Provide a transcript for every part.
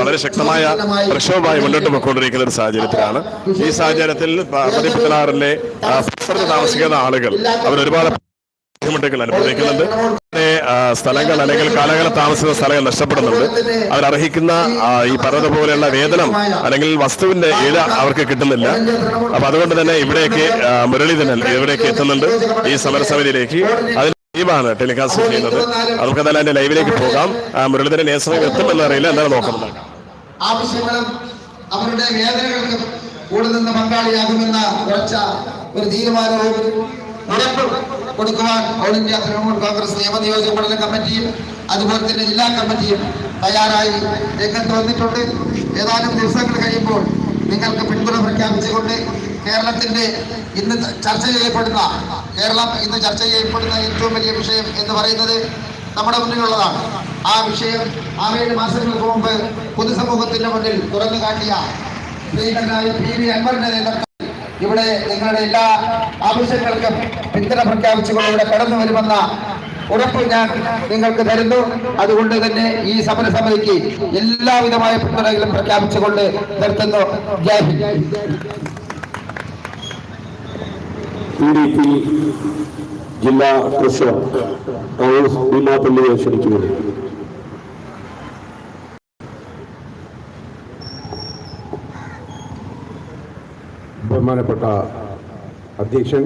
വളരെ ശക്തമായ പ്രക്ഷോഭമായി മുന്നോട്ട് പോയിക്കൊണ്ടിരിക്കുന്ന ഒരു സാഹചര്യത്തിലാണ്. ഈ സാഹചര്യത്തിൽ പതിപ്പത്തിനാറിലെ താമസിക്കുന്ന ആളുകൾ അവർ ഒരുപാട് ബുദ്ധിമുട്ടുകൾ അനുഭവിക്കുന്നുണ്ട്. സ്ഥലങ്ങൾ അല്ലെങ്കിൽ കാലകാലം താമസിക്കുന്ന സ്ഥലങ്ങൾ നഷ്ടപ്പെടുന്നുണ്ട്. അവരർഹിക്കുന്ന ഈ പറഞ്ഞത് പോലെയുള്ള വേതനം അല്ലെങ്കിൽ വസ്തുവിന്റെ ഇഴ അവർക്ക് കിട്ടുന്നില്ല. അപ്പൊ അതുകൊണ്ട് തന്നെ ഇവിടേക്ക് മുരളീധരൻ ഇവിടേക്ക് എത്തുന്നുണ്ട് ഈ സമരസമിതിയിലേക്ക്. അതിന് ലൈവാണ് ടെലികാസ്റ്റ് ചെയ്യുന്നത്. നമുക്ക് എന്തായാലും അതിന്റെ ലൈവിലേക്ക് പോകാം. മുരളീധരൻ ഏത് സമയം എത്തുമെന്ന് അറിയില്ല. എന്തായാലും ആവശ്യങ്ങളും അവരുടെ വേദനകൾക്കും കൂടെ നിന്ന് പങ്കാളിയാകുമെന്ന ഉറച്ച ഒരു തീരുമാനവും ഉറപ്പ് കൊടുക്കുവാൻ ഓൾ ഇന്ത്യ തൃണമൂൽ കോൺഗ്രസ് നിയമനിയോജക മണ്ഡലം കമ്മിറ്റിയും അതുപോലെ തന്നെ ജില്ലാ കമ്മിറ്റിയും തയ്യാറായി രംഗത്ത് വന്നിട്ടുണ്ട്. ഏതാനും ദിവസങ്ങൾ കഴിയുമ്പോൾ നിങ്ങൾക്ക് പിന്തുണ പ്രഖ്യാപിച്ചുകൊണ്ട് കേരളത്തിന്റെ ഇന്ന് ചർച്ച ചെയ്യപ്പെടുന്ന കേരളം ഇന്ന് ചർച്ച ചെയ്യപ്പെടുന്ന ഏറ്റവും വലിയ വിഷയം എന്ന് പറയുന്നത് നമ്മുടെ മുന്നിലുള്ളതാണ്. ആ വിഷയം ആറേഴ് മാസങ്ങൾക്ക് മുമ്പ് പൊതുസമൂഹത്തിന്റെ മുന്നിൽ തുറന്നു കാട്ടിയ ഇവിടെ നിങ്ങളുടെ എല്ലാ ആവശ്യങ്ങൾക്കും പിന്തുണ പ്രഖ്യാപിച്ചുകൊണ്ട് ഇവിടെ കടന്നു വരുമെന്ന ഉറപ്പ് ഞാൻ നിങ്ങൾക്ക് തരുന്നു. അതുകൊണ്ട് തന്നെ ഈ സമരസമിതിക്ക് എല്ലാവിധമായ പിന്തുണകളും പ്രഖ്യാപിച്ചുകൊണ്ട് നിർത്തുന്നു. ജയ് പി ഡി പി ജില്ലാ പ്രസിഡന്റ് റൌസ് ഭീമാപ്പള്ളിയെ ക്ഷണിക്കുന്നു. ബഹുമാനപ്പെട്ട അധ്യക്ഷൻ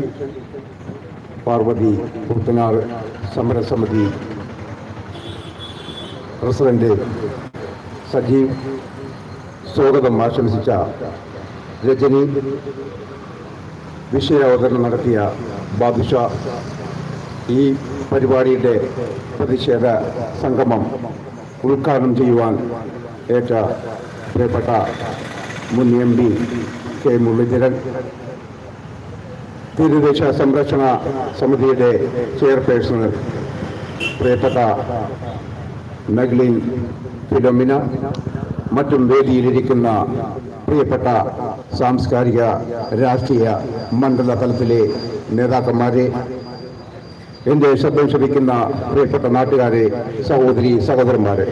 പാർവതി പുത്തനാർ സമരസമിതി പ്രസിഡന്റ് സജീവ് സ്വാഗതം ആശംസിച്ച രജനി വിഷയാവതരണം നടത്തിയ ബാദുഷ ഈ പരിപാടിയുടെ പ്രതിഷേധ സംഗമം ഉദ്ഘാടനം ചെയ്യുവാൻ ഏറ്റ പ്രിയപ്പെട്ട മുൻ എം പി കെ മുരളീധരൻ തീരദേശ സംരക്ഷണ സമിതിയുടെ ചെയർപേഴ്സൺ പ്രിയപ്പെട്ട മെഗ്ലിൻ ഫിലോമിന മറ്റും വേദിയിലിരിക്കുന്ന പ്രിയപ്പെട്ട സാംസ്കാരിക രാഷ്ട്രീയ മണ്ഡല തലത്തിലെ നേതാക്കന്മാരെ എന്റെ ശബ്ദം ശ്രമിക്കുന്ന പ്രിയപ്പെട്ട നാട്ടുകാരെ സഹോദരി സഹോദരന്മാരെ.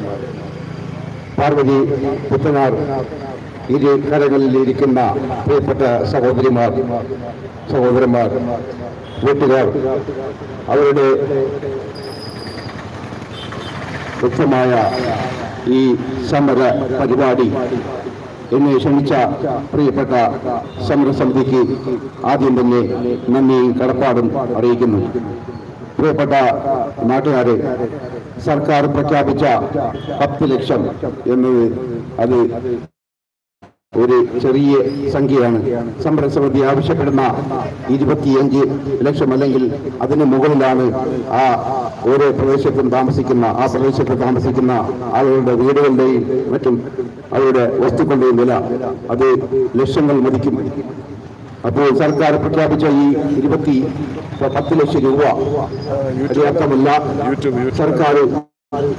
പാർവതി പുത്തനാർ ഇരു കരകളിലിരിക്കുന്ന പ്രിയപ്പെട്ട സഹോദരിമാർ സഹോദരന്മാർ വീട്ടുകാർ അവരുടെ വ്യക്തമായ ഈ സമര പരിപാടി എന്നെ ക്ഷണിച്ച പ്രിയപ്പെട്ട സമരസമിതിക്ക് ആദ്യം തന്നെ നന്ദിയും കടപ്പാടും അറിയിക്കുന്നു. പ്രിയപ്പെട്ട നാട്ടുകാരെ സർക്കാർ പ്രഖ്യാപിച്ച പത്ത് ലക്ഷം എന്നത് അത് ഒരു ചെറിയ സംഖ്യയാണ്. സമരസമിതി ആവശ്യപ്പെടുന്ന ഇരുപത്തിയഞ്ച് ലക്ഷം അല്ലെങ്കിൽ അതിന് മുകളിലാണ് ആ ഓരോ പ്രദേശത്തും താമസിക്കുന്ന ആ പ്രദേശത്ത് താമസിക്കുന്ന ആളുകളുടെ വീടുകളുടെയും മറ്റും അവരുടെ വസ്തുക്കളുടെയും വില. അത് ലക്ഷങ്ങൾ മതിക്കും. അപ്പോൾ സർക്കാർ പ്രഖ്യാപിച്ച ഈ ഇരുപത്തി പത്ത് ലക്ഷം രൂപ പര്യാപ്തമല്ല സർക്കാർ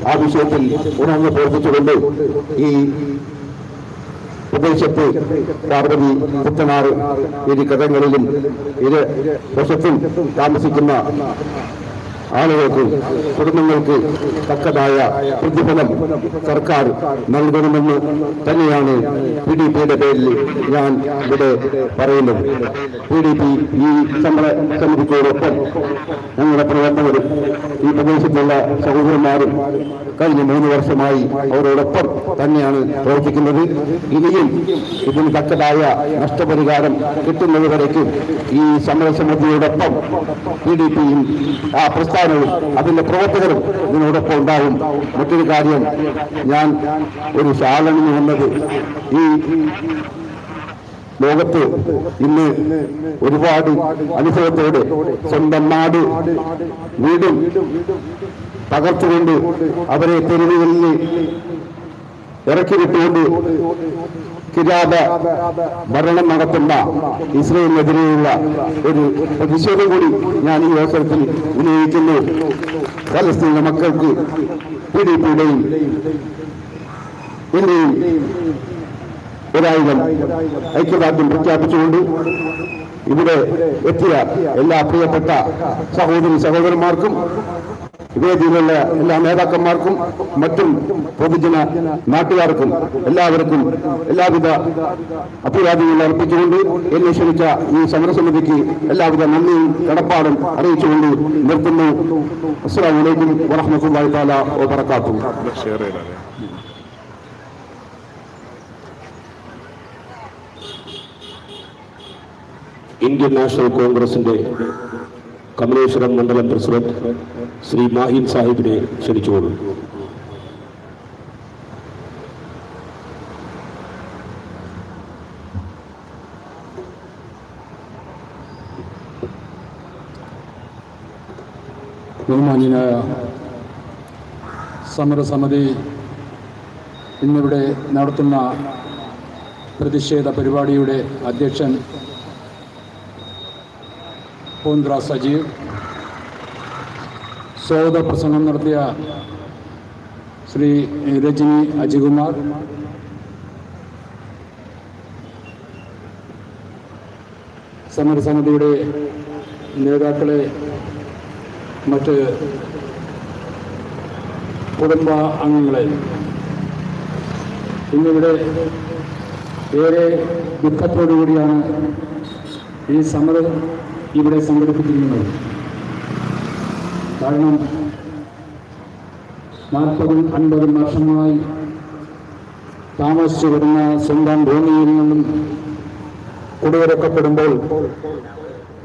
ആ വിഷയത്തിൽ ഉണർന്ന് പ്രവർത്തിച്ചുകൊണ്ട് ഈ പ്രദേശത്ത് പാർവതി പുത്തനാറ് കഥകളിലും ഇരു വശത്തും താമസിക്കുന്ന ആളുകൾക്ക് കുടുംബങ്ങൾക്ക് തക്കതായ പ്രതിഫലം സർക്കാർ നൽകണമെന്ന് തന്നെയാണ് പി ഡി പിയുടെ പേരിൽ ഞാൻ ഇവിടെ പറയുന്നത്. പി ഡി പി ഈ സമര സമിതിക്കോടൊപ്പം ഞങ്ങളുടെ പ്രവർത്തകരും ഈ പ്രദേശത്തുള്ള സഹോദരന്മാരും കഴിഞ്ഞ മൂന്ന് വർഷമായി അവരോടൊപ്പം തന്നെയാണ് പ്രവർത്തിക്കുന്നത്. ഇനിയും ഇതിന് തക്കതായ നഷ്ടപരിഹാരം കിട്ടുന്നത് വരയ്ക്കും ഈ സമരസമിതിയോടൊപ്പം പി ഡി പിയും ആ പ്രസ്ഥാനവും അതിന്റെ പ്രവർത്തകരും ഇതിനോടൊപ്പം ഉണ്ടാകും മറ്റൊരു കാര്യം ഞാൻ ഒരു ശാലണിന് വന്നത് ഈ ലോകത്ത് ഇന്ന് ഒരുപാട് അനുഭവത്തോടെ സ്വന്തം നാട് വീടും തകർത്തുകൊണ്ട് അവരെ തെരുവുകളിൽ ഇറക്കി വിട്ടുകൊണ്ട് കിരാത ഭരണം നടത്തുന്ന ഇസ്രയേലിനെതിരെയുള്ള ഒരു പ്രതിഷേധം കൂടി ഞാൻ ഈ അവസരത്തിൽ ഉന്നയിക്കുന്നു. പലസ്തീന മക്കൾക്ക് പി ഇന്ത്യയും ഒരായുധം ഐക്യദാർഢ്യം പ്രഖ്യാപിച്ചുകൊണ്ട് ഇവിടെ എത്തിയ എല്ലാ പ്രിയപ്പെട്ട സഹോദരി സഹോദരന്മാർക്കും വേദിയിലുള്ള എല്ലാ നേതാക്കന്മാർക്കും മറ്റും പൊതുജന നാട്ടുകാർക്കും എല്ലാവർക്കും എല്ലാവിധ അഭിവാദ്യങ്ങൾ അർപ്പിച്ചുകൊണ്ട് എന്നെ ക്ഷണിച്ച ഈ സമരസമിതിക്ക് എല്ലാവിധ നന്ദിയും കടപ്പാടും അറിയിച്ചുകൊണ്ട് നിർത്തുന്നു. അസ്സാം വലൈക്കും വറഹമത്തല്ലാഹി താല ചെയ്താലേ ഇന്ത്യൻ നാഷണൽ കോൺഗ്രസിന്റെ കമലേശ്വരം മണ്ഡലം പ്രസിഡന്റ് ശ്രീ മാഹിൻ സാഹിബിനെ ക്ഷണിച്ചുകൊള്ളു ബഹുമാന്യനായ സമരസമിതി ഇന്നിവിടെ നടത്തുന്ന പ്രതിഷേധ പരിപാടിയുടെ അധ്യക്ഷൻ പൂന്ദ്ര സജീവ്. സ്വാഗത പ്രസംഗം നടത്തിയ ശ്രീ രജനി അജികുമാർ. സമരസമിതിയുടെ നേതാക്കളെ മറ്റ് കുടുംബ അംഗങ്ങളെ. ഇന്നിവിടെ ഏറെ ദുഃഖത്തോടു കൂടിയാണ് ഈ സമരം ഇവിടെ സംഘടിപ്പിച്ചിരിക്കുന്നത്. കാരണം നാൽപ്പതും അൻപതും വർഷമായി താമസിച്ചു വരുന്ന സ്വന്തം ഭൂമിയിൽ നിന്നും കുടിയിറക്കപ്പെടുമ്പോൾ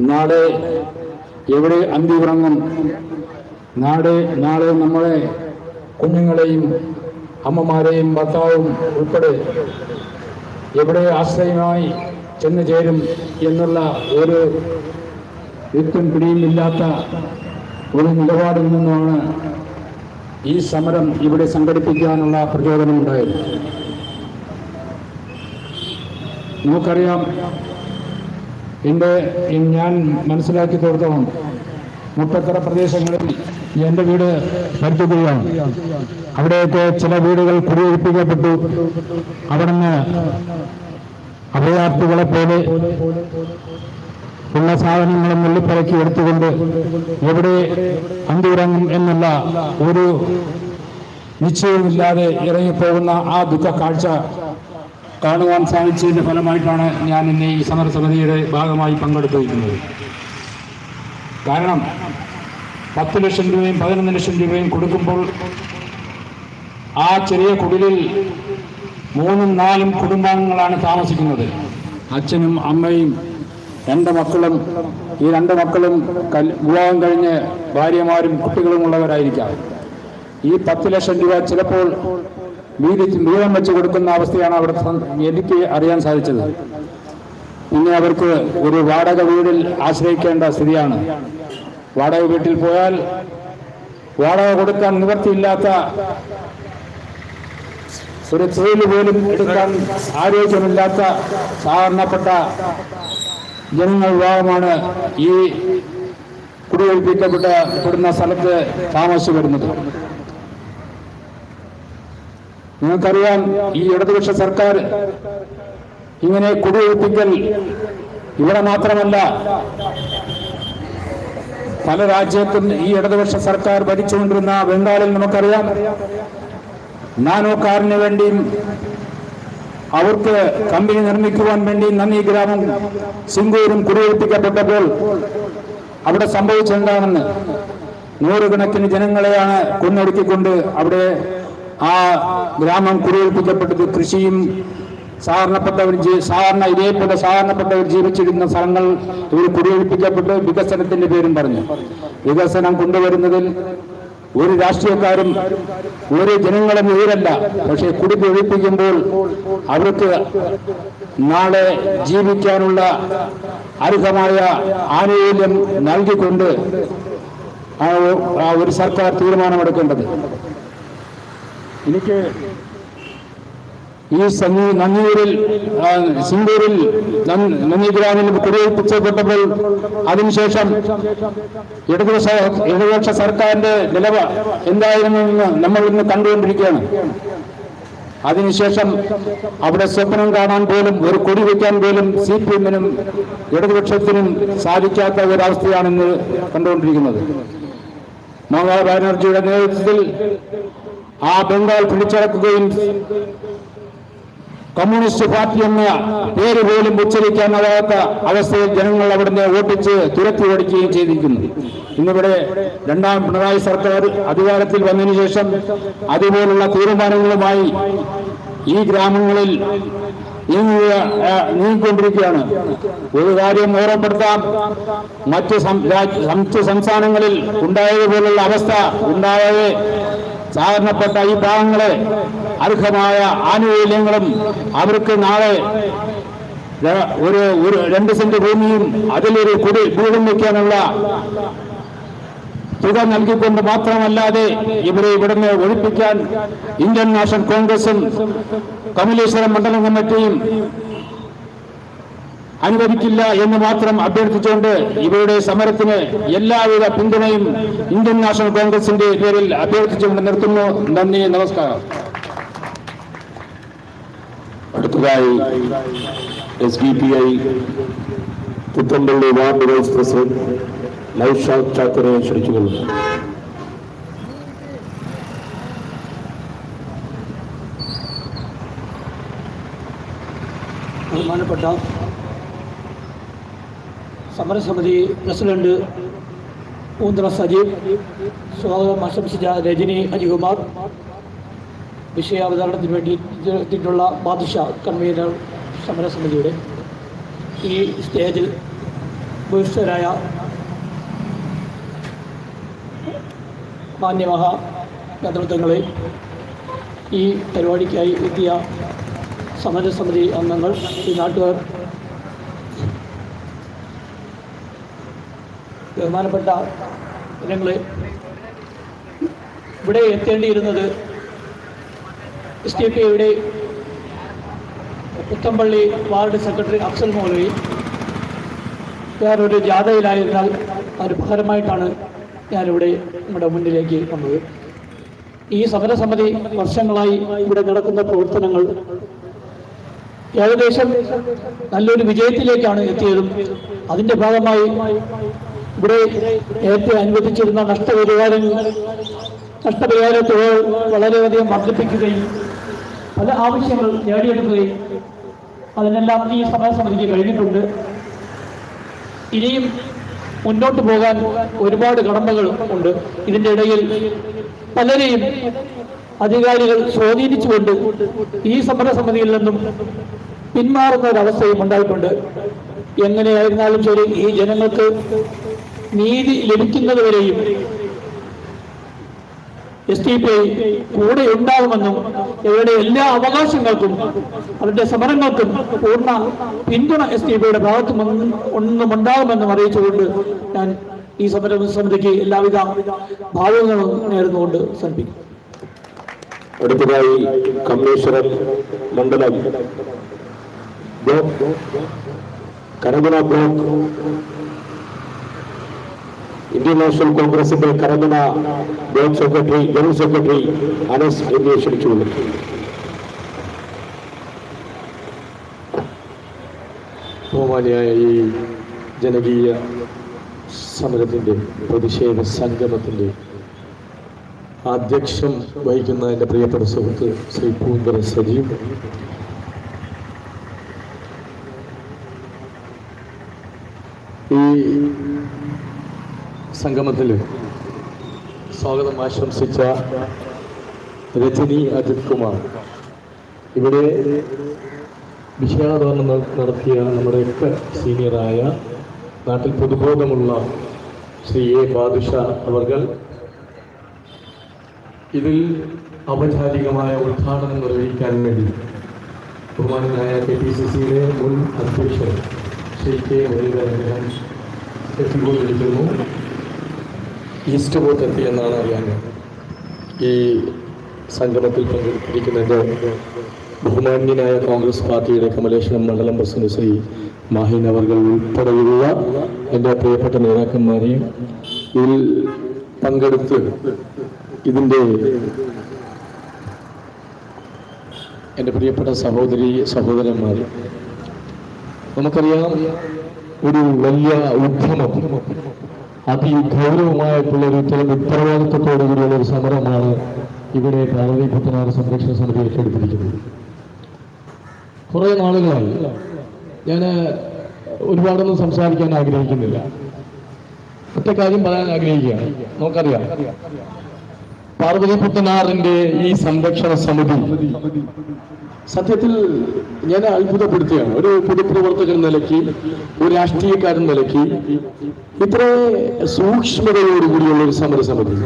നാളെ എവിടെ അന്തി ഉറങ്ങും നാളെ നാളെ നമ്മളെ കുഞ്ഞുങ്ങളെയും അമ്മമാരെയും ഭർത്താവും ഉൾപ്പെടെ എവിടെ ആശ്രയമായി ചെന്നു ചേരും എന്നുള്ള ഒരു എത്തും പിടിയുമില്ലാത്ത ഒരു നിലപാടിൽ നിന്നാണ് ഈ സമരം ഇവിടെ സംഘടിപ്പിക്കാനുള്ള പ്രചോദനമുണ്ടായത്. നമുക്കറിയാം എന്റെ ഞാൻ മനസ്സിലാക്കി തീർത്തോളം മുപ്പത്തറ പ്രദേശങ്ങളിൽ എന്റെ വീട് പരിചിക്കുകയാണ് അവിടെയൊക്കെ ചില വീടുകൾ കുടിയൊഴിപ്പിക്കപ്പെട്ടു. അവിടുന്ന് അഭയാർത്ഥികളെ പോലെ ഉള്ള സാധനങ്ങളും നുള്ളിപ്പറക്കി എടുത്തുകൊണ്ട് എവിടെ അന്തൂരങ്ങും എന്നുള്ള ഒരു നിശ്ചയമില്ലാതെ ഇറങ്ങിപ്പോകുന്ന ആ ദുഃഖ കാഴ്ച കാണുവാൻ സാധിച്ചതിന്റെ ഫലമായിട്ടാണ് ഞാൻ ഇന്ന് ഈ സമരസമിതിയുടെ ഭാഗമായി പങ്കെടുത്തിരിക്കുന്നത്. കാരണം പത്ത് ലക്ഷം രൂപയും പതിനൊന്ന് ലക്ഷം രൂപയും കൊടുക്കുമ്പോൾ ആ ചെറിയ കുടിലിൽ മൂന്നും നാലും കുടുംബാംഗങ്ങളാണ് താമസിക്കുന്നത്. അച്ഛനും അമ്മയും രണ്ട് മക്കളും ഈ രണ്ട് മക്കളും വിവാഹം കഴിഞ്ഞ് ഭാര്യമാരും കുട്ടികളും ഉള്ളവരായിരിക്കാം. ഈ പത്ത് ലക്ഷം രൂപ ചിലപ്പോൾ വീതി വീതം വെച്ച് കൊടുക്കുന്ന അവസ്ഥയാണ് അവിടെ എനിക്ക് അറിയാൻ സാധിച്ചത്. പിന്നെ അവർക്ക് ഒരു വാടക വീടിൽ ആശ്രയിക്കേണ്ട സ്ഥിതിയാണ്. വാടക വീട്ടിൽ പോയാൽ വാടക കൊടുക്കാൻ നിവൃത്തിയില്ലാത്ത ഒരു തൊഴിൽ പോലും എടുക്കാൻ ആരോഗ്യമില്ലാത്ത സാധാരണപ്പെട്ട ജനങ്ങൾ വിഭാഗമാണ് ഈ കുടിയൊഴിപ്പിക്കപ്പെട്ട പെടുന്ന സ്ഥലത്ത് താമസിച്ചു വരുന്നത് നിങ്ങൾക്കറിയാം ഈ ഇടതുപക്ഷ സർക്കാർ ഇങ്ങനെ കുടിയൊഴിപ്പിക്കൽ ഇവിടെ മാത്രമല്ല പല രാജ്യത്തും ഈ ഇടതുപക്ഷ സർക്കാർ ഭരിച്ചുകൊണ്ടിരുന്ന ബംഗാളിൽ നമുക്കറിയാം. നാനോ കാറിന് വേണ്ടിയും അവർക്ക് കമ്പനി നിർമ്മിക്കുവാൻ വേണ്ടി നന്ദി ഗ്രാമം സിംഗൂരും കുടിയൊഴിപ്പിക്കപ്പെട്ടപ്പോൾ അവിടെ സംഭവിച്ചെന്താണെന്ന് നൂറുകണക്കിന് ജനങ്ങളെയാണ് കൊന്നൊടുക്കിക്കൊണ്ട് അവിടെ ആ ഗ്രാമം കുടിയൊഴിപ്പിക്കപ്പെട്ടത്. കൃഷിയും സാധാരണപ്പെട്ടവർ സാധാരണ ഇതേപോലെ സാധാരണപ്പെട്ടവർ ജീവിച്ചിരുന്ന സ്ഥലങ്ങൾ ഇവർ കുടിയൊഴിപ്പിക്കപ്പെട്ട് വികസനത്തിന്റെ പേരും പറഞ്ഞു. വികസനം കൊണ്ടുവരുന്നതിൽ ഒരു രാഷ്ട്രീയക്കാരും ഒരു ജനങ്ങളും എതിരല്ല പക്ഷേ കുടി ഒഴിപ്പിക്കുമ്പോൾ അവർക്ക് നാളെ ജീവിക്കാനുള്ള അർഹമായ ആനുകൂല്യം നൽകിക്കൊണ്ട് ആ ഒരു സർക്കാർ തീരുമാനമെടുക്കേണ്ടത്. എനിക്ക് ഈ നന്ദിയൂരിൽ സിംഗൂരിൽ നന്ദി നന്ദിഗ്രാമിൽ കുടിയൊഴിപ്പിച്ചപ്പെട്ടപ്പോൾ അതിനുശേഷം ഇടതുപക്ഷ ഇടതുപക്ഷ സർക്കാരിന്റെ നിലവ എന്തായിരുന്നു എന്ന് നമ്മൾ ഇന്ന് കണ്ടുകൊണ്ടിരിക്കുകയാണ്. അതിനുശേഷം അവിടെ സ്വപ്നം കാണാൻ പോലും ഒരു കൊടി വയ്ക്കാൻ പോലും സി പി എമ്മിനും ഇടതുപക്ഷത്തിനും സാധിക്കാത്ത ഒരവസ്ഥയാണ് ഇന്ന് കണ്ടുകൊണ്ടിരിക്കുന്നത്. മമതാ ബാനർജിയുടെ നേതൃത്വത്തിൽ ആ ബംഗാൾ പിടിച്ചടക്കുകയും കമ്മ്യൂണിസ്റ്റ് പാർട്ടി എന്ന പേര് പോലും ഉച്ചരിക്കാനാവാത്ത അവസ്ഥയിൽ ജനങ്ങൾ അവിടുന്ന് വോട്ടിച്ച് തുരത്തി ഓടിക്കുകയും ചെയ്തിരിക്കുന്നു. ഇന്നിവിടെ രണ്ടാം പിണറായി സർക്കാർ അധികാരത്തിൽ വന്നതിന് ശേഷം അതുപോലുള്ള തീരുമാനങ്ങളുമായി ഈ ഗ്രാമങ്ങളിൽ നീങ്ങിക്കൊണ്ടിരിക്കുകയാണ്. ഒരു കാര്യം ഓർമ്മപ്പെടുത്താം. മറ്റ് മറ്റ് സംസ്ഥാനങ്ങളിൽ ഉണ്ടായതുപോലുള്ള അവസ്ഥ ഉണ്ടായത് സാധാരണപ്പെട്ട ഈ ഭാഗങ്ങളെ അർഹമായ ആനുകൂല്യങ്ങളും അവർക്ക് നാളെ ഒരു ഒരു രണ്ട് സെന്റ് ഭൂമിയും അതിലൊരു കുടി വീടും വയ്ക്കാനുള്ള തുക നൽകിക്കൊണ്ട് മാത്രമല്ലാതെ ഇവരെ ഇവിടുന്ന് ഒഴിപ്പിക്കാൻ ഇന്ത്യൻ നാഷണൽ കോൺഗ്രസും കമലേശ്വരം മണ്ഡലം കമ്മിറ്റിയും അനുവദിക്കില്ല എന്ന് മാത്രം അഭ്യർത്ഥിച്ചുകൊണ്ട് ഇവരുടെ സമരത്തിന് എല്ലാവിധ പിന്തുണയും ഇന്ത്യൻ നാഷണൽ കോൺഗ്രസിന്റെ പേരിൽ അഭ്യർത്ഥിച്ചുകൊണ്ട് നിർത്തുന്നു. നന്ദി നമസ്കാരം. അടുത്തതായി S D P I Puthanpally ward vice president Naushad ചാക്കറെ ക്ഷണിച്ചുകൊള്ളുന്നു ബഹുമാനപ്പെട്ട സമരസമിതി പ്രസിഡന്റ് പൂന്തറ സജീവ് സ്വാഗതം ആശംസിച്ച രജനി അജികുമാർ വിഷയാവതരണത്തിന് വേണ്ടി എത്തിയിട്ടുള്ള ബാദുഷ കൺവീനർ സമരസമിതിയുടെ ഈ സ്റ്റേജിൽ ബഹിഷ്ഠരായ മാന്യമഹ നേതൃത്വങ്ങളെ ഈ പരിപാടിക്കായി എത്തിയ സമരസമിതി അംഗങ്ങൾ ഈ നാട്ടുകാർ. ബഹുമാനപ്പെട്ട ജനങ്ങളെ ഇവിടെ എത്തേണ്ടിയിരുന്നത് എസ് ഡി പി ഐയുടെ പുത്തമ്പള്ളി വാർഡ് സെക്രട്ടറി അഫ്സൽ മൗലവി വേറൊരു ജാഥയിലായിരുന്നാൽ അതിന് പകരമായിട്ടാണ് ഞാനിവിടെ നമ്മുടെ മുന്നിലേക്ക് വന്നത്. ഈ സമരസമിതി വർഷങ്ങളായി ഇവിടെ നടക്കുന്ന പ്രവർത്തനങ്ങൾ ഏകദേശം നല്ലൊരു വിജയത്തിലേക്കാണ് എത്തിയതും അതിന്റെ ഭാഗമായി ഇവിടെ നേരത്തെ അനുവദിച്ചിരുന്ന നഷ്ടപരിഹാരങ്ങൾ നഷ്ടപരിഹാര തുക വളരെയധികം വർദ്ധിപ്പിക്കുകയും പല ആവശ്യങ്ങൾ നേടിയെടുക്കുകയും അതിനെല്ലാം ഈ സമയസമിതിക്ക് കഴിഞ്ഞിട്ടുണ്ട്. ഇനിയും മുന്നോട്ട് പോകാൻ ഒരുപാട് കടമ്പകൾ ഉണ്ട്. ഇതിന്റെ ഇടയിൽ പലരെയും അധികാരികൾ സ്വാധീനിച്ചുകൊണ്ട് ഈ സമരസമിതിയിൽ നിന്നും പിന്മാറുന്ന ഒരവസ്ഥയും ഉണ്ടായിട്ടുണ്ട്. എങ്ങനെയായിരുന്നാലും ശരി ഈ ജനങ്ങൾക്ക് നീതി ലഭിക്കുന്നതുവരെയും എസ് ടി പി കൂടെ ഉണ്ടാകുമെന്നും ഇവരുടെ എല്ലാ അവകാശങ്ങൾക്കും അവരുടെ സമരങ്ങൾക്കും പൂർണ പിന്തുണ എസ് ടി പിയുടെ ഭാഗത്തു ഒന്നും ഉണ്ടാകുമെന്നും അറിയിച്ചുകൊണ്ട് ഞാൻ ഈ സമര സമിതിക്ക് എല്ലാവിധ ഭാവങ്ങളും നേർന്നുകൊണ്ട് സമർപ്പിക്കും അടുത്തതായി കമ്മീഷണർ മണ്ഡലം. ബ്ലോക്ക് കരകുല ബ്ലോക്ക് ഇന്ത്യൻ നാഷണൽ കോൺഗ്രസിന്റെ Karamana block secretary general secretary Anas എന്നിവരെ ക്ഷണിച്ചുകൊള്ളുന്നു ബഹുമാനിയായ ഈ ജനകീയ സമരത്തിന്റെ പ്രതിഷേധ സംഗമത്തിന്റെ അധ്യക്ഷം വഹിക്കുന്ന എന്റെ പ്രിയപ്പെട്ട സുഹൃത്ത് ശ്രീ പൂങ്കര സജീവ്. ഈ സംഗമത്തിൽ സ്വാഗതം ആശംസിച്ച രജനി അജിത് കുമാർ. ഇവിടെ വിഷയാവതരണം ന- നടത്തിയ നമ്മുടെയൊക്കെ സീനിയറായ നാട്ടിൽ പൊതുബോധമുള്ള ശ്രീ എ ബാദുഷ അവർകൾ ഇതിൽ ഔപചാരികമായ ഉദ്ഘാടനം നിർവഹിക്കാൻ വേണ്ടി ബഹുമാനായ കെ പി സി സിയിലെ മുൻ അധ്യക്ഷൻ ശ്രീ കെ മുരളീധരൻ എത്തിക്കൊണ്ടിരിക്കുന്നു. ഈസ്റ്റ് ബോട്ട് എത്തിയെന്നാണ് അറിയാൻ ഈ സംഗമത്തിൽ പങ്കെടുത്തിരിക്കുന്നത് ബഹുമാന്യനായ കോൺഗ്രസ് പാർട്ടിയുടെ കമലേശ്വരം മണ്ഡലം പ്രസിഡന്റ് ശ്രീ മാഹിൻ അവർകൾ ഉൾപ്പെടെയുള്ള എന്റെ പ്രിയപ്പെട്ട നേതാക്കന്മാരെയും ഇതിൽ പങ്കെടുത്ത് ഇതിന്റെ എന്റെ പ്രിയപ്പെട്ട സഹോദരി സഹോദരന്മാർ നമുക്കറിയാം ഒരു വലിയ ഉദ്യമം അതിഗൗരവമായിട്ടുള്ള ഒരു ഇത്തരം ഉത്തരവാദിത്വത്തോടു കൂടിയുള്ള ഒരു സമരമാണ് ഇവിടെ പാർവതി പുത്തനാറ് സംരക്ഷണ സമിതി ഏറ്റെടുത്തിരിക്കുന്നത്. കുറേ നാളുകളായി ഞാൻ ഒരുപാടൊന്നും സംസാരിക്കാൻ ആഗ്രഹിക്കുന്നില്ല. ഒറ്റ കാര്യം പറയാൻ ആഗ്രഹിക്കുകയാണ്. നമുക്കറിയാം. പാർവതി പുത്തനാറിന്റെ ഈ സംരക്ഷണ സമിതി. സത്യത്തിൽ ഞാൻ അത്ഭുതപ്പെടുത്തുകയാണ്. ഒരു പൊതുപ്രവർത്തകൻ നിലയ്ക്ക് ഒരു രാഷ്ട്രീയക്കാരൻ നിലയ്ക്ക് ഇത്ര സൂക്ഷ്മതയോടുകൂടിയുള്ള ഒരു സമരസമിതി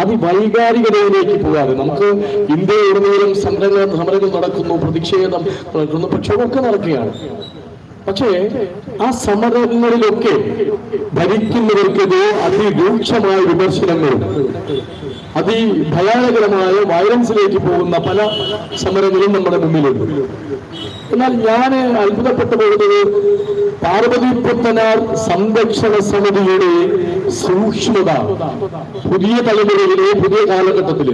അതിവൈകാരികതയിലേക്ക് പോകാതെ നമുക്ക് ഇന്ത്യയിലുടനീളം സമരങ്ങൾ സമരങ്ങൾ നടക്കുന്നു പ്രതിഷേധം നടക്കുന്നു പക്ഷെ ഒക്കെ നടക്കുകയാണ്. പക്ഷേ ആ സമരങ്ങളിലൊക്കെ ഭരിക്കുന്നവർക്കെതിരെ അതിരൂക്ഷമായ വിമർശനങ്ങളും അതിഭയാനകരമായ വയലൻസിലേക്ക് പോകുന്ന പല സമരങ്ങളും നമ്മുടെ മുന്നിലുണ്ട്. എന്നാൽ ഞാൻ അത്ഭുതപ്പെട്ടു പോകുന്നത് പാർവതി പുത്തനാർ സംരക്ഷണ സമിതിയുടെ സൂക്ഷ്മത പുതിയ തലമുറയിലെ പുതിയ കാലഘട്ടത്തിൽ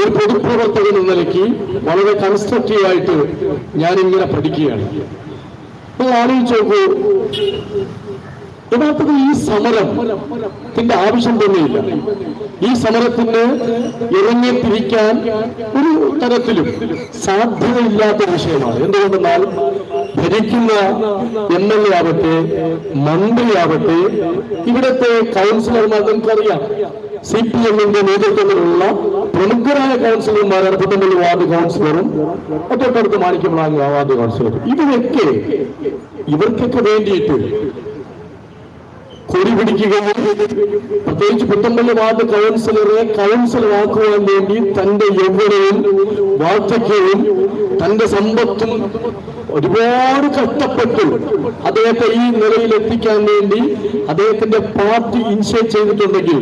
ഒരു പൊതുപ്രവർത്തകൻ എന്ന നിലയ്ക്ക് വളരെ കൺസ്ട്രക്റ്റീവായിട്ട് ഞാനിങ്ങനെ പഠിക്കുകയാണ്. നിങ്ങൾ ആലോചിച്ച് നോക്കൂ. യഥാർത്ഥത്തിൽ ഈ സമരത്തിന്റെ ആവശ്യം തന്നെയില്ല. ഈ സമരത്തിന് ഇറങ്ങിത്തിരിക്കാൻ ഒരു തരത്തിലും സാധ്യതയില്ലാത്ത വിഷയമാണ്. എന്തുകൊണ്ടെന്നാൽ ഭരിക്കുന്ന എം എൽ എ ആവട്ടെ മന്ത്രിയാവട്ടെ ഇവിടുത്തെ കൗൺസിലർമാർ നമുക്കറിയാം സി പി എമ്മിന്റെ നേതൃത്വത്തിലുള്ള പ്രമുഖരായ കൗൺസിലർമാരാണ് പുത്തമ്പള്ളി വാർഡ് കൗൺസിലറും ഒറ്റപ്പുറത്ത് ആ വാർഡ് കൗൺസിലറും ഇവരൊക്കെ ഇവർക്കൊക്കെ വേണ്ടിയിട്ട് കൊടി പിടിക്കുകയും പ്രത്യേകിച്ച് പുത്തമ്പള്ളി വാർഡ് കൗൺസിലറെ കൗൺസിലറാക്കുവാൻ വേണ്ടി തന്റെ യൗവനവും വാർദ്ധക്യവും തന്റെ സമ്പത്തും ഒരുപാട് കഷ്ടപ്പെട്ടു. അദ്ദേഹത്തെ ഈ നിലയിൽ എത്തിക്കാൻ വേണ്ടി അദ്ദേഹത്തിന്റെ പാർട്ടി ഇനിഷ്യേറ്റ് ചെയ്തിട്ടുണ്ടെങ്കിൽ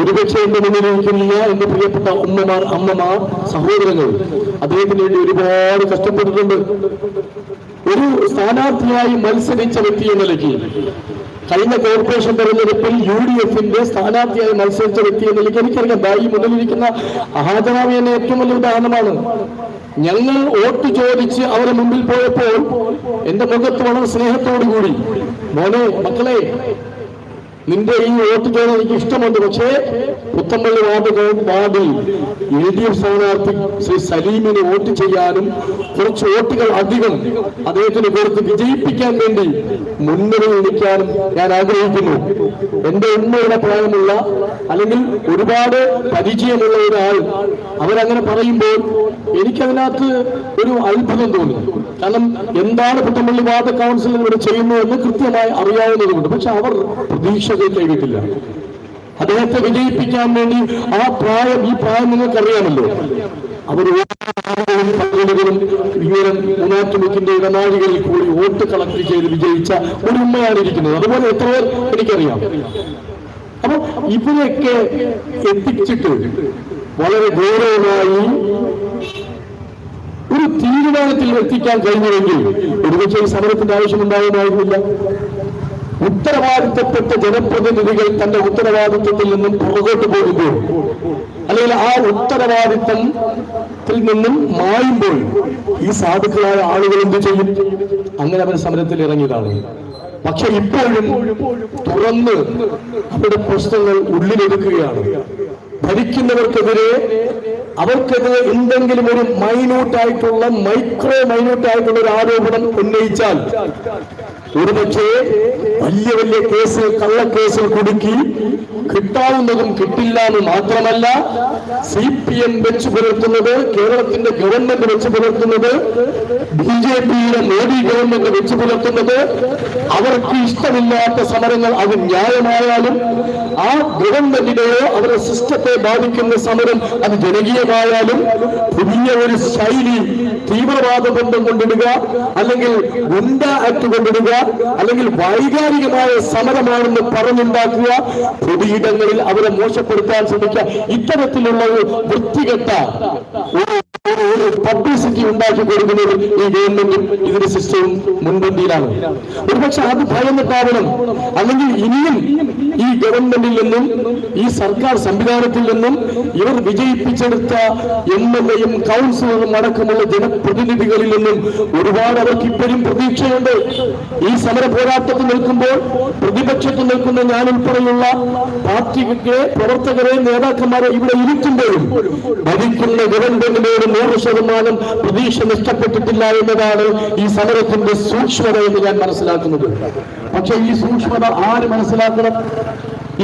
ഒരുപക്ഷെ എന്റെ മുന്നിലിരിക്കുന്ന എന്റെ പ്രിയപ്പെട്ട ഉമ്മമാർ അമ്മമാർ സഹോദരങ്ങൾ അദ്ദേഹത്തിന് വേണ്ടി ഒരുപാട് കഷ്ടപ്പെട്ടിട്ടുണ്ട്. ഒരു സ്ഥാനാർത്ഥിയായി മത്സരിച്ച വ്യക്തി എന്ന നിലയ്ക്ക് കഴിഞ്ഞ കോർപ്പറേഷൻ തെരഞ്ഞെടുപ്പിൽ യു ഡി എഫിന്റെ സ്ഥാനാർത്ഥിയായി മത്സരിച്ച വ്യക്തി എന്ന നിലയ്ക്ക് എനിക്കറിയാം ഈ മുന്നിലിരിക്കുന്ന ഹാജരാമി എന്നെ ഏറ്റവും വലിയ ഉദാഹരണമാണ്. ഞങ്ങൾ വോട്ട് ചോദിച്ച് അവരെ മുമ്പിൽ പോയപ്പോൾ എന്റെ മുഖത്ത് വളരെ സ്നേഹത്തോടു കൂടി മോനെ മക്കളെ നിന്റെ ഈ വോട്ട് ചെയ്യാൻ എനിക്ക് ഇഷ്ടമുണ്ട്. പക്ഷേ പുത്തമ്പള്ളി വാർഡ് വാർഡിൽ എൽ ഡി എഫ് സ്ഥാനാർത്ഥി ശ്രീ സലീമിന് വോട്ട് ചെയ്യാനും കുറച്ച് വോട്ടുകൾ അധികം അദ്ദേഹത്തിന് കൊടുത്ത് വിജയിപ്പിക്കാൻ വേണ്ടി മുൻനിരയിൽ നിൽക്കാനും ഞാൻ ആഗ്രഹിക്കുന്നു. എന്റെ ഉമ്മയുടെ പ്രായമുള്ള അല്ലെങ്കിൽ ഒരുപാട് പരിചയമുള്ള ഒരാൾ അവരങ്ങനെ പറയുമ്പോൾ എനിക്കതിനകത്ത് ഒരു അത്ഭുതം തോന്നി. കാരണം എന്താണ് പുത്തമ്പള്ളി വാർഡ് കൗൺസിൽ ഇവിടെ ചെയ്യുന്നു എന്ന് കൃത്യമായി അറിയാവുന്നതുകൊണ്ട്. പക്ഷെ അവർ പ്രതീക്ഷകൾ കൈവിട്ടില്ല. അദ്ദേഹത്തെ വിജയിപ്പിക്കാൻ വേണ്ടി ആ പ്രായം ഈ പ്രായം നിങ്ങൾക്കറിയാമല്ലോ. അവർ പദ്ധതികളും ഇങ്ങനെ മൂന്നാറ്റുമുക്കിന്റെ ഇടനാഴികളിൽ കൂടി വോട്ട് കളക്ട് ചെയ്ത് വിജയിച്ച ഒരു ഉമ്മയാണ് ഇരിക്കുന്നത്. അതുപോലെ എത്ര പേർ എനിക്കറിയാം. അപ്പൊ ഇവരെയൊക്കെ എത്തിച്ചിട്ട് വളരെ ഗൗരവമായി ഒരു തീരുമാനത്തിൽ എത്തിക്കാൻ കഴിഞ്ഞുവെങ്കിൽ ഒരുപക്ഷെ ഈ സമരത്തിന്റെ ആവശ്യമുണ്ടാകുമായിരുന്നില്ല ഉത്തരവാദിത്തപ്പെട്ട ജനപ്രതിനിധികൾ തന്റെ ഉത്തരവാദിത്വത്തിൽ നിന്നും പുറകോട്ട് പോകുമ്പോൾ അല്ലെങ്കിൽ ആ ഉത്തരവാദിത്വത്തിൽ നിന്നും മായുമ്പോൾ ഈ സാധുക്കളായ ആളുകൾ എന്ത് ചെയ്യും? അങ്ങനെ അവർ സമരത്തിൽ ഇറങ്ങിയതാണ് പക്ഷെ ഇപ്പോഴും തുറന്ന് അവരുടെ പ്രശ്നങ്ങൾ ഉള്ളിലെടുക്കുകയാണ് ഭരിക്കുന്നവർക്കെതിരെ അവർക്കെതിരെ എന്തെങ്കിലും ഒരു മൈന്യൂട്ടായിട്ടുള്ള മൈക്രോ മൈന്യൂട്ടായിട്ടുള്ള ഒരു ആരോപണം ഉന്നയിച്ചാൽ ഒരുപക്ഷെ വലിയ വലിയ കേസ് കള്ളക്കേസിൽ കുടുക്കി കിട്ടാവുന്നതും കിട്ടില്ല എന്ന് മാത്രമല്ല സി പി എം വെച്ച് പുലർത്തുന്നത് കേരളത്തിന്റെ ഗവൺമെന്റ് വെച്ച് പുലർത്തുന്നത് ബി ജെ പിയുടെ മോദി ഗവൺമെന്റ് വെച്ച് പുലർത്തുന്നത് അവർക്ക് ഇഷ്ടമില്ലാത്ത സമരങ്ങൾ അത് ന്യായമായാലും ആ ഗവൺമെന്റിനെയോ അവരുടെ സിസ്റ്റത്തെ ബാധിക്കുന്ന സമരം അത് ജനകീയമായാലും പുതിയ ഒരു ശൈലി തീവ്രവാദ ബന്ധം കൊണ്ടിടുക അല്ലെങ്കിൽ ഗുണ്ട ആക്ട് കൊണ്ടിടുക അല്ലെങ്കിൽ വൈകാരികമായ സമരമാണെന്ന് പറഞ്ഞുണ്ടാക്കുക പൊതുയിടങ്ങളിൽ അവരെ മോശപ്പെടുത്താൻ ശ്രമിക്കുക. ഇത്തരത്തിലുള്ള ഒരു വൃത്തികെട്ട ഒരു പബ്ലിസിറ്റി ഉണ്ടാക്കി കൊടുക്കുന്നത് ഈ ഗവൺമെന്റും ഇതിന്റെ സിസ്റ്റവും മുൻപന്തിയിലാണ്. ഒരുപക്ഷെ അത് ഭയന്നിട്ടാവണം അല്ലെങ്കിൽ ഇനിയും ഈ ഗവൺമെന്റിൽ നിന്നും ഈ സർക്കാർ സംവിധാനത്തിൽ നിന്നും ഇവർ വിജയിപ്പിച്ചെടുത്ത എം എൽ എയും കൗൺസിലറും അടക്കമുള്ള ജനപ്രതിനിധികളിൽ നിന്നും ഒരുപാട് അവർക്ക് ഇപ്പോഴും പ്രതീക്ഷയുണ്ട്. ഈ സമര പോരാട്ടത്തിൽ നിൽക്കുമ്പോൾ പ്രതിപക്ഷത്ത് നിൽക്കുന്ന ഞാൻ ഉൾപ്പെടെയുള്ള പാർട്ടിക്ക് പ്രവർത്തകരെ നേതാക്കന്മാരെ ഇവിടെ ഇരിക്കുമ്പോഴും ഭരിക്കുന്ന ഗവൺമെന്റിനോട് നൂറ് ശതമാനം പ്രതീക്ഷ നഷ്ടപ്പെട്ടിട്ടില്ല എന്നതാണ് ഈ സമരത്തിന്റെ സൂക്ഷ്മത എന്ന് ഞാൻ മനസ്സിലാക്കുന്നത്. പക്ഷെ ഈ സൂക്ഷ്മത ആര് മനസ്സിലാക്കണം?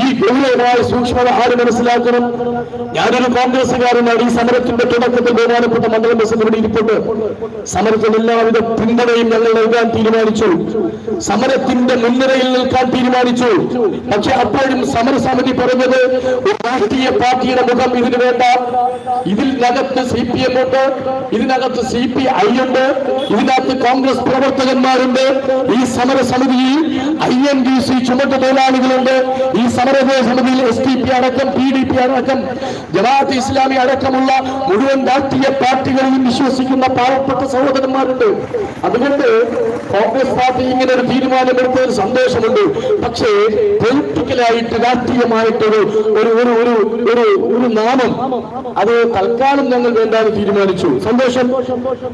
ഈ ഗൗരവമായ സൂക്ഷ്മത ആര് മനസ്സിലാക്കണം? ഞാനൊരു കോൺഗ്രസ്സുകാരനാണ്. ഈ സമരത്തിന്റെ തുടക്കത്തിൽ ബഹുമാനപ്പെട്ട മണ്ഡലം പ്രസിഡന്റ് ഇരിപ്പുണ്ട്. സമരത്തിന് എല്ലാവിധ പിന്തുണയും ഞങ്ങൾ നൽകാൻ തീരുമാനിച്ചു. സമരത്തിന്റെ മുൻനിരയിൽ നിൽക്കാൻ തീരുമാനിച്ചു. പക്ഷെ അപ്പോഴും സമരസമിതി പറഞ്ഞത് ഒരു രാഷ്ട്രീയ പാർട്ടിയുടെ മുഖം ഇതിന് വേണ്ട. ഇതിനകത്ത് സി പി എം ഉണ്ട്. ഇതിനകത്ത് സി പി ഐ ഉണ്ട്. ഇതിനകത്ത് കോൺഗ്രസ് പ്രവർത്തകന്മാരുണ്ട്. ഈ സമരസമിതിയിൽ ഐ എൻ ഡി സി ചുമട്ട് തൊഴിലാളികളുണ്ട്. ഈ സമര സമിതിയിൽ എസ് ഡി പി അടക്കം പി ഡി പി അടക്കം ജമാഅത്ത് ഇസ്ലാമി അടക്കമുള്ള മുഴുവൻ രാഷ്ട്രീയ പാർട്ടികളിലും വിശ്വസിക്കുന്ന പാവപ്പെട്ട സഹോദരന്മാരുണ്ട്. അതുകൊണ്ട് കോൺഗ്രസ് പാർട്ടി ഇങ്ങനെ ഒരു തീരുമാനമെടുത്തതിൽ സന്തോഷമുണ്ട് പക്ഷേ പൊളിറ്റിക്കലായിട്ട് രാഷ്ട്രീയമായിട്ടൊരു ഒരു ഒരു ഒരു ഒരു ഒരു നാമം അത് തൽക്കാലം ഞങ്ങൾ വേണ്ടാന്ന് തീരുമാനിച്ചു. സന്തോഷം.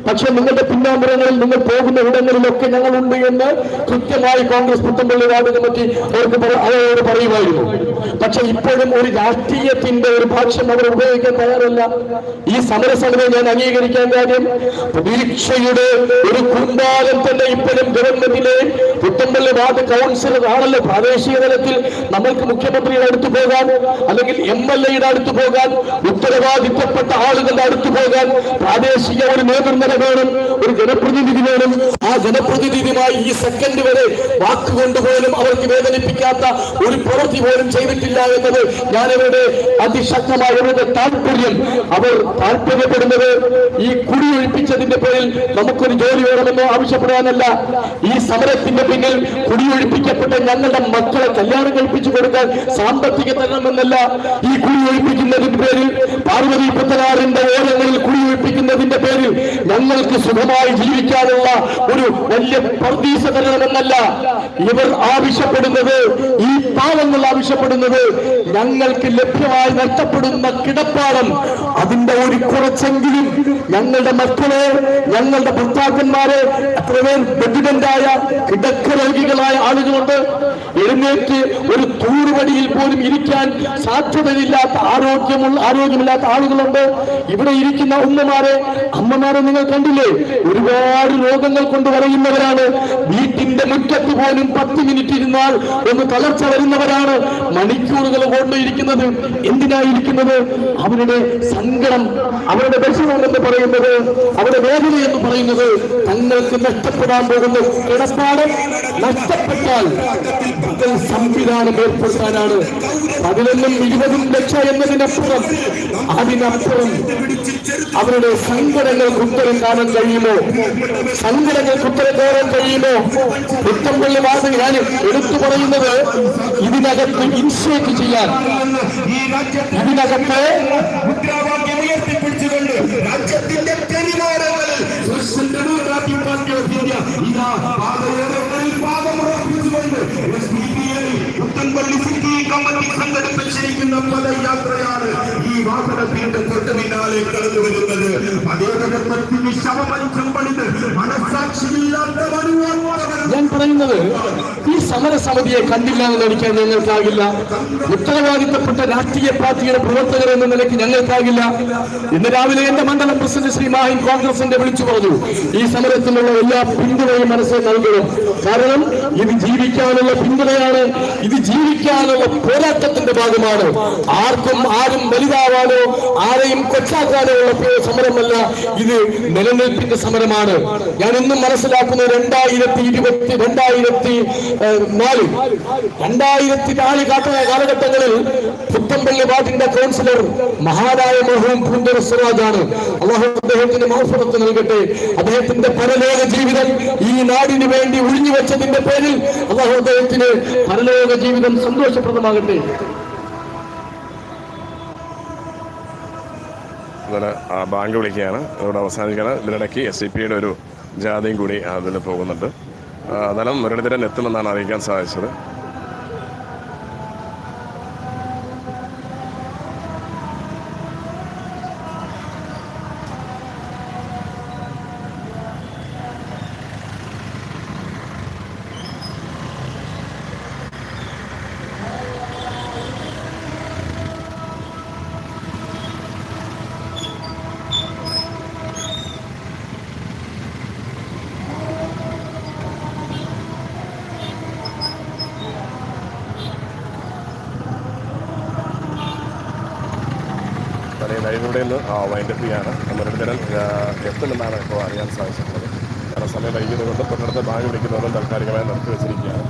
പക്ഷെ നിങ്ങളുടെ പിന്നാമ്പുറങ്ങളിൽ നിങ്ങൾ പോകുന്ന ഇടങ്ങളിലൊക്കെ ഞങ്ങളുണ്ട് എന്ന് കൃത്യമായി കോൺഗ്രസ് പുത്തമ്പള്ളി വാർഡ് കമ്മിറ്റി അവർക്ക് അവരോട് പറയുമായിരുന്നു. പക്ഷെ ഇപ്പോഴും ഒരു രാഷ്ട്രീയത്തിന്റെ ഒരു ഭാഷ്യം അവർ ഉപയോഗിക്കാൻ തയ്യാറല്ല. ഈ സമരസമിതി ഞാൻ അംഗീകരിക്കാൻ കാര്യം പ്രതീക്ഷയുടെ ഒരു കുമ്പാലം തന്നെ ഇപ്പോഴും ഗവൺമെന്റിലെ പുത്തമ്പള്ളി വാർഡ് കൗൺസിലർ ആണല്ലോ. പ്രാദേശിക തലത്തിൽ നമ്മൾക്ക് മുഖ്യമന്ത്രിയുടെ അടുത്ത് പോകാൻ അല്ലെങ്കിൽ എം എൽ എയുടെ അടുത്ത് പോകാൻ ഉത്തരവാദിത്തപ്പെട്ട ആളുകളുടെ അടുത്ത് പോകാൻ പ്രാദേശിക ഒരു നേതൃത്വം വേണം ഒരു ജനപ്രതിനിധി വേണം. ആ ജനപ്രതിനിധിയുമായി ഈ സെക്കൻഡ് വരെ വാക്കുകൊണ്ട് പോലും അവർക്ക് വേദനിപ്പിക്കാത്ത ഒരു പ്രവൃത്തി പോലും ചെയ്തിട്ടില്ല എന്നത് ഞാനവരുടെ അതിശക്തമായ താല്പര്യം അവർ താല്പര്യപ്പെടുന്നത് ഈ കുടിയൊഴിപ്പിച്ചതിന്റെ പേരിൽ നമുക്കൊരു ജോലി വേണമെന്നോ ആവശ്യപ്പെടാനല്ല. ഈ സമരത്തിന്റെ പിന്നിൽ കുടിയൊഴിപ്പിക്കപ്പെട്ട ഞങ്ങളുടെ മക്കളെ കല്യാണം കഴിപ്പിച്ചു കൊടുക്കാൻ സാമ്പത്തിക തരണമെന്നല്ല. ഈ കുടിയൊഴിപ്പിക്കുന്നതിന്റെ പേരിൽ പാർവതി പുത്തനാറിന്റെ ഓരങ്ങളിൽ കുടിയൊഴിപ്പിക്കുന്നതിന്റെ പേരിൽ ഞങ്ങൾക്ക് സുഖമായി ജീവിക്കാനുള്ള ഒരു വലിയ പ്രതീക്ഷ തരണമെന്നല്ല. ഇവർ ആവശ്യപ്പെടുന്നത് ഈ പാവങ്ങൾ ആവശ്യപ്പെടുന്നത് ഞങ്ങൾക്ക് ലഭ്യമായി നഷ്ടപ്പെടുന്ന കിടപ്പാടം അതിന്റെ ഒരു കുറച്ചെങ്കിലും ഞങ്ങളുടെ മക്കളെ ഞങ്ങളുടെ ഭർത്താക്കന്മാരെ എത്ര പേർ കിടക്ക രോഗികളായ ആളുകളുണ്ട്. എഴുന്നേറ്റ് ഒരു തൂറുവടിയിൽ പോലും ഇരിക്കാൻ സാധ്യതയില്ലാത്ത ആരോഗ്യമുള്ള ആരോഗ്യമില്ലാത്ത ആളുകളുണ്ട്. ഇവിടെ ഇരിക്കുന്ന അമ്മമാരെ അമ്മമാരെ നിങ്ങൾ കണ്ടില്ലേ? ഒരുപാട് രോഗങ്ങൾ കൊണ്ട് പറയുന്നവരാണ് വീട്ടിന്റെ മുറ്റത്ത് പോലും പത്ത് മിനിറ്റ് ഇരുന്നാൽ ഒന്ന് തളർച്ച വരുന്നവരാണ്. മണിക്കൂറുകൾ കൊണ്ട് ഇരിക്കുന്നത് എന്തിനായിരിക്കുന്നത്? അവരുടെ സങ്കടം അവരുടെ വിഷമം എന്ന് പറയുന്നത് അവരുടെ വേദന എന്ന് പറയുന്നത് തങ്ങൾക്ക് നഷ്ടപ്പെടാൻ പോകുന്ന. കിടപ്പാടം നഷ്ടപ്പെട്ടാൽ ബദൽ സംവിധാനം ഏർപ്പെടുത്താനാണ്. പതിനൊന്നും ഇരുപതും ലക്ഷം എന്നതിനപ്പുറം അതിനപ്പുറം അവരുടെ സങ്കടങ്ങൾക്ക് ഉത്തരം കാണാൻ കഴിയുമോ? സങ്കടങ്ങൾക്ക് ഉത്തരം കാണാൻ കഴിയുമോ? പുത്തമ്പള്ളി വാദം ഞാൻ എടുത്തു പറയുന്നത് ഇതിനകത്ത് ഇൻഷേറ്റ് ചെയ്യാൻ. ഇതിനകത്ത് സംഘടിപ്പിച്ചിരിക്കുന്ന പദയാത്രയാണ് ഈ വാഹനത്തിന്റെ തൊട്ട് പിന്നാലെ കടന്നു വരുന്നത്. അദ്ദേഹത്തിന് ശവമഞ്ചം പണിത് മനസാക്ഷിയില്ലാത്ത ഞാൻ പറയുന്നത് ഈ സമരസമിതിയെ കണ്ടില്ല എന്ന് നടിക്കാൻ ഞങ്ങൾക്കാകില്ല. ഉത്തരവാദിത്തപ്പെട്ട രാഷ്ട്രീയ പാർട്ടിയുടെ പ്രവർത്തകർ എന്ന നിലയ്ക്ക് ഞങ്ങൾക്കാകില്ല. ഇന്ന് രാവിലെ എന്റെ മണ്ഡലം പ്രസിഡന്റ് ശ്രീ മാഹിൻ കോൺഗ്രസിന്റെ വിളിച്ചു പറഞ്ഞു ഈ സമരത്തിനുള്ള എല്ലാ പിന്തുണയും മനസ്സിൽ നൽകണം. കാരണം ഇത് ജീവിക്കാനുള്ള പിന്തുണയാണ് ഇത് ജീവിക്കാനുള്ള പോരാട്ടത്തിന്റെ ഭാഗമാണ്. ആർക്കും ആരും വലുതാവാനോ ആരെയും കൊച്ചാക്കാനോ ഉള്ള സമരമല്ല ഇത് നിലനിൽപ്പിന്റെ സമരമാണ്. ഞാൻ ഇന്നും മനസ്സിലാക്കുന്നത് രണ്ടായിരത്തി ഇരുപത്തി രണ്ടായിരത്തി നാല്. രണ്ടായിരത്തി നാല് കാല- കാലഘട്ടങ്ങളിൽ പുത്തമ്പള്ളി വാർഡിന്റെ കൗൺസിലർ മഹാനായ മോഹൻ പൂന്തർ സിറാജാണ് അള്ളാഹു അദ്ദേഹത്തിന് മഹസ്വരത്ത് നൽകട്ടെ. അദ്ദേഹത്തിന്റെ പരലോക ജീവിതം ഈ നാടിന് വേണ്ടി ഒഴിഞ്ഞു വെച്ചതിന്റെ പേരിൽ അള്ളാഹു അദ്ദേഹത്തിന് പരലോക ജീവിതം സന്തോഷപ്രദമാകട്ടെ. ബാങ്ക് വിളിക്കുകയാണ്. ഇവിടെ അവസാനിക്കുകയാണ്. ഇതിനിടയ്ക്ക് എസ് സി പിയുടെ ഒരു ജാഥയും കൂടി അതിൽ പോകുന്നുണ്ട്. നിലം മുരളീധരൻ എത്തുമെന്നാണ് അറിയിക്കാൻ സാധിച്ചത്. ലൈവിലൂടെ നിന്ന് വൈൻഡപ്പ് ചെയ്യാണ് മുരളീധരൻ ആ, എത്തുമെന്നാണ് ഇപ്പോൾ അറിയാൻ സാധിച്ചിട്ടുള്ളത്. കാരണം സമയം വൈകിയത് കൊണ്ട് തൊട്ടടുത്ത് ബാങ്ക് വിളിക്കുന്നതും താൽക്കാലികമായി നിർത്തി വെച്ചിരിക്കുകയാണ്.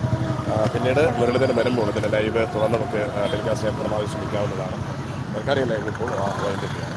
പിന്നീട് മുരളീധരൻ വരുമ്പോൾ ഇതിന്റെ ലൈവ് തുറന്ന് നമുക്ക് ടെലികാസ്റ്റ് ചെയ്യാൻ പരമാവധി ശ്രമിക്കാവുന്നതാണ്. താൽക്കാലിക ലൈവ് ഇപ്പോൾ വൈൻഡപ്പ് ചെയ്യാം